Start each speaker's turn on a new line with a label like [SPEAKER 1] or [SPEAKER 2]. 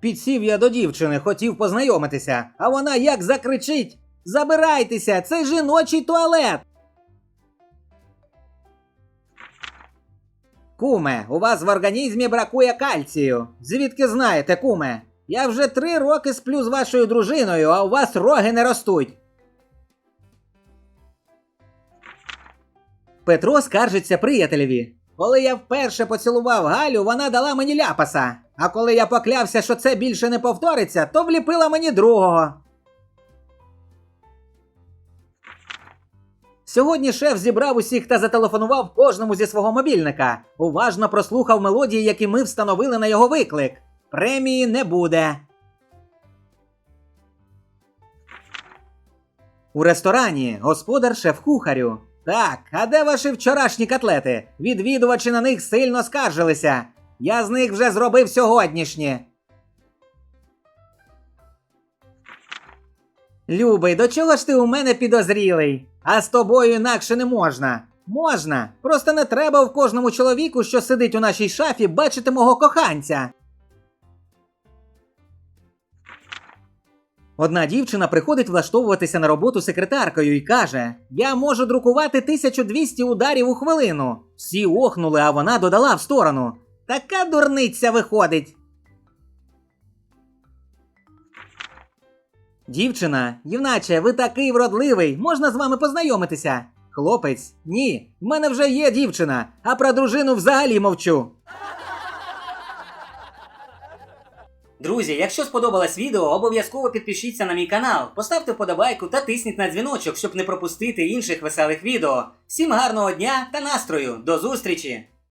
[SPEAKER 1] Підсів я до дівчини, хотів познайомитися, а вона як закричить: Забирайтеся, це жіночий туалет. Куме, у вас в організмі бракує кальцію. Звідки знаєте, куме? Я вже три роки сплю з вашою дружиною, а у вас роги не ростуть. Петро скаржиться приятелеві. Коли я вперше поцілував Галю, вона дала мені ляпаса. А коли я поклявся, що це більше не повториться, то вліпила мені другого. Сьогодні шеф зібрав усіх та зателефонував кожному зі свого мобільника. Уважно прослухав мелодії, які ми встановили на його виклик. Премії не буде. У ресторані господар шеф-кухарю. Так, а де ваші вчорашні котлети? Відвідувачі на них сильно скаржилися. Я з них вже зробив сьогоднішнє. Любий, до чого ж ти у мене підозрілий? А з тобою інакше не можна. Можна. Просто не треба в кожному чоловіку, що сидить у нашій шафі, бачити мого коханця. Одна дівчина приходить влаштовуватися на роботу секретаркою і каже: Я можу друкувати 1200 ударів у хвилину. Всі охнули, а вона додала в сторону. Така дурниця виходить. Дівчина, юначе, ви такий вродливий, можна з вами познайомитися. Хлопець, ні, в мене вже є дівчина, а про дружину взагалі мовчу.
[SPEAKER 2] Друзі, якщо сподобалось відео, обов'язково підпишіться на мій канал, поставте вподобайку та тисніть на дзвіночок, щоб не пропустити інших веселих відео. Всім гарного дня та настрою! До зустрічі!